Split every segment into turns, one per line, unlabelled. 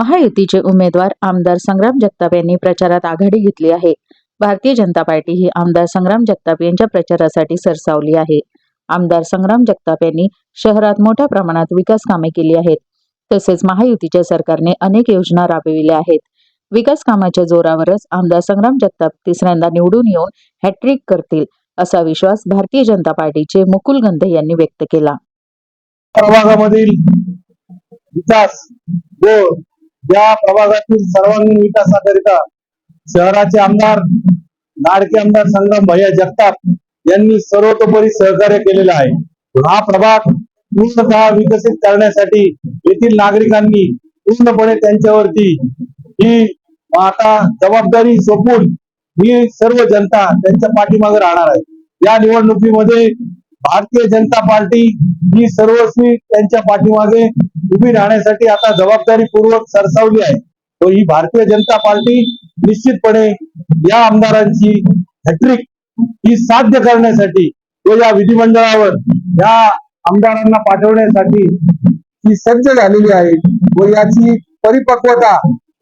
महायुतीचे उमेदवार आमदार संग्राम जगताप यांनी प्रचारात आघाडी घेतली आहे. भारतीय जनता पार्टी ही आमदार संग्राम जगताप यांच्या प्रचारासाठी सरसावली आहे. आमदार संग्राम जगताप यांनी शहरात मोठ्या प्रमाणात विकास कामे केली आहेत. तसेच महायुतीच्या सरकारने अनेक योजना राबविल्या आहेत. विकास कामाच्या जोरावरच आमदार संग्राम जगताप तिसऱ्यांदा निवडून येऊन हॅट्रिक करतील असा विश्वास भारतीय जनता पार्टीचे मुकुल गंधे यांनी व्यक्त केला.
प्रभागामधील विकास व या प्रभागातील सर्वांगीण विकासाकरिता शहराचे आमदार लाडके आमदार संग्राम भैया जगताप यांनी सर्वतोपरी सहकार्य केलेलं आहे. हा प्रभाग पूर्णतः विकसित करण्यासाठी येथील नागरिकांनी पूर्णपणे त्यांच्यावरती ही आता जबाबदारी सोपून ही सर्व जनता त्यांच्या पाठीमागे राहणार आहे. या निवडणुकीमध्ये भारतीय जनता पार्टी ही सर्वस्वी त्यांच्या पाठीमागे उभी राहण्यासाठी आता जबाबदारीपूर्वक सरसावली आहे. व ही भारतीय जनता पार्टी निश्चितपणे या आमदारांची हॅट्रिक ही साध्य करण्यासाठी व या विधिमंडळावर या आमदारांना पाठवण्यासाठी ही सज्ज झालेली आहे व याची परिपक्वता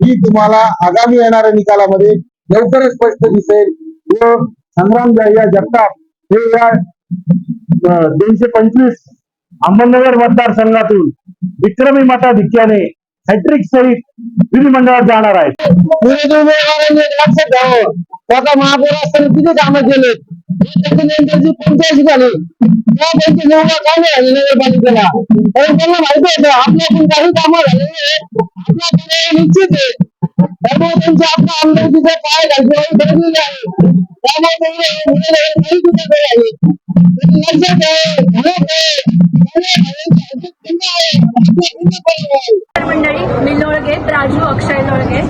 ही तुम्हाला आगामी येणाऱ्या निकालामध्ये लवकरच स्पष्ट दिसेल व संग्राम या जगताप हे या दोनशे पंचवीस अहमदनगर मतदारसंघातून विक्रमी मताधिक्याने हॅट्रिक सहित विधिमंडळात जाणार आहेत. लक्षात घ्यावं त्याचा महापौर असताना किती कामं केले. त्यांची पंचायत झाली त्यांची काय नाही झाली नगरपालिकेला? कारण त्यांना माहिती होतं आपल्याकडून काही कामं झालेली आपल्याकडे निश्चित आहे त्यामुळे त्यांच्या आपल्या आमदारकीचा पाय घालण्याची ठरलेली आहे त्यामुळे त्यांनी काही कुठे आहे लक्षात घ्यावं
मंडळी मी लोळगे राजू अक्षय लोळगे.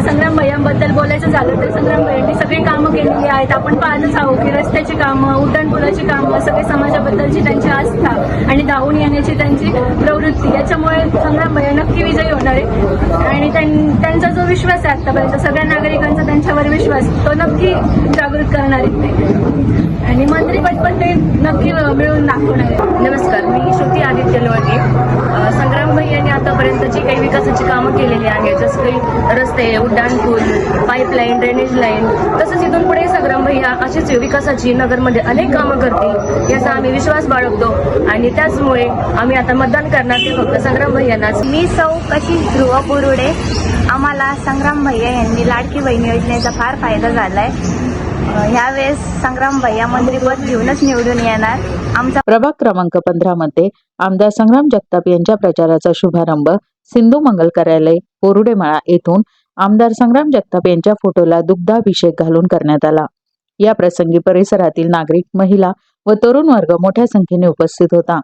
संग्राम भैयांबद्दल बोलायचं झालं तर संग्राम भैयांनी सगळी कामं केलेली आहेत. आपण पाहतच आहोत की रस्त्याची कामं उड्डाणपुलाची कामं सगळे समाजाबद्दलची त्यांची आस्था आणि धावून येण्याची त्यांची प्रवृत्ती. याच्यामुळे संग्राम भैया नक्की विजयी होणार आहे आणि त्यांचा जो विश्वास आहे आतापर्यंत सगळ्या नागरिकांचा त्यांच्यावर विश्वास तो नक्की जागृत करणार आहेत ते. आणि मंत्रीपद पण ते नक्की मिळून दाखवणार आहे
नमस्कार मी श्रुती आदित्य लोळगे. आतापर्यंत जी काही विकासाची कामं केलेली आहेत जसं काही रस्ते उड्डाणपूल पाईपलाईन ड्रेनेज लाईन तसंच इथून पुढे संग्राम भैया अशीच विकासाची नगरमध्ये अनेक कामं करतील याचा आम्ही विश्वास बाळगतो. आणि त्याचमुळे आम्ही आता मतदान करणार ते फक्त संग्राम भैयांनाच.
मी सौ कशी ध्रुव पुरुडे आम्हाला संग्राम भैया यांनी लाडकी बहीण योजनेचा फार फायदा झाला आहे यावेळेस संग्राम भैया मंत्रीपद घेऊनच निवडून येणार. आमचा
प्रभाग क्रमांक पंधरा मध्ये आमदार संग्राम जगताप यांच्या प्रचाराचा शुभारंभ सिंधू मंगल कार्यालय कोरुडेमाळा येथून आमदार संग्राम जगताप यांच्या फोटोला दुग्धाभिषेक घालून करण्यात आला. या प्रसंगी परिसरातील नागरिक महिला व तरुण वर्ग मोठ्या संख्येने उपस्थित होता.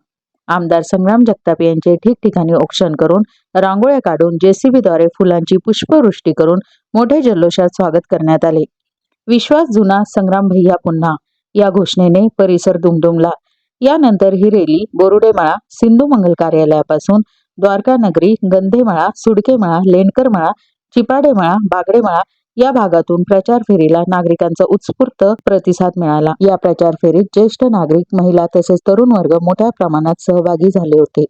आमदार संग्राम जगताप यांचे ठिकठिकाणी औक्षण करून रांगोळ्या काढून जेसीबीद्वारे फुलांची पुष्पवृष्टी करून मोठ्या जल्लोषात स्वागत करण्यात आले. विश्वास जुना संग्राम भैया पुन्हा या घोषणेने परिसर दुमदुमला. यानंतर ही रॅली बोरुडेमाळा सिंधू मंगल कार्यालयापासून द्वारका नगरी गंधेमाळा सुडकेमाळा लेणकरमाळा चिपाडेमाळा बागडेमाळा या भागातून प्रचार फेरीला नागरिकांचा उत्स्फूर्त प्रतिसाद मिळाला. या प्रचार फेरीत ज्येष्ठ नागरिक महिला तसेच तरुण वर्ग मोठ्या प्रमाणात सहभागी झाले होते.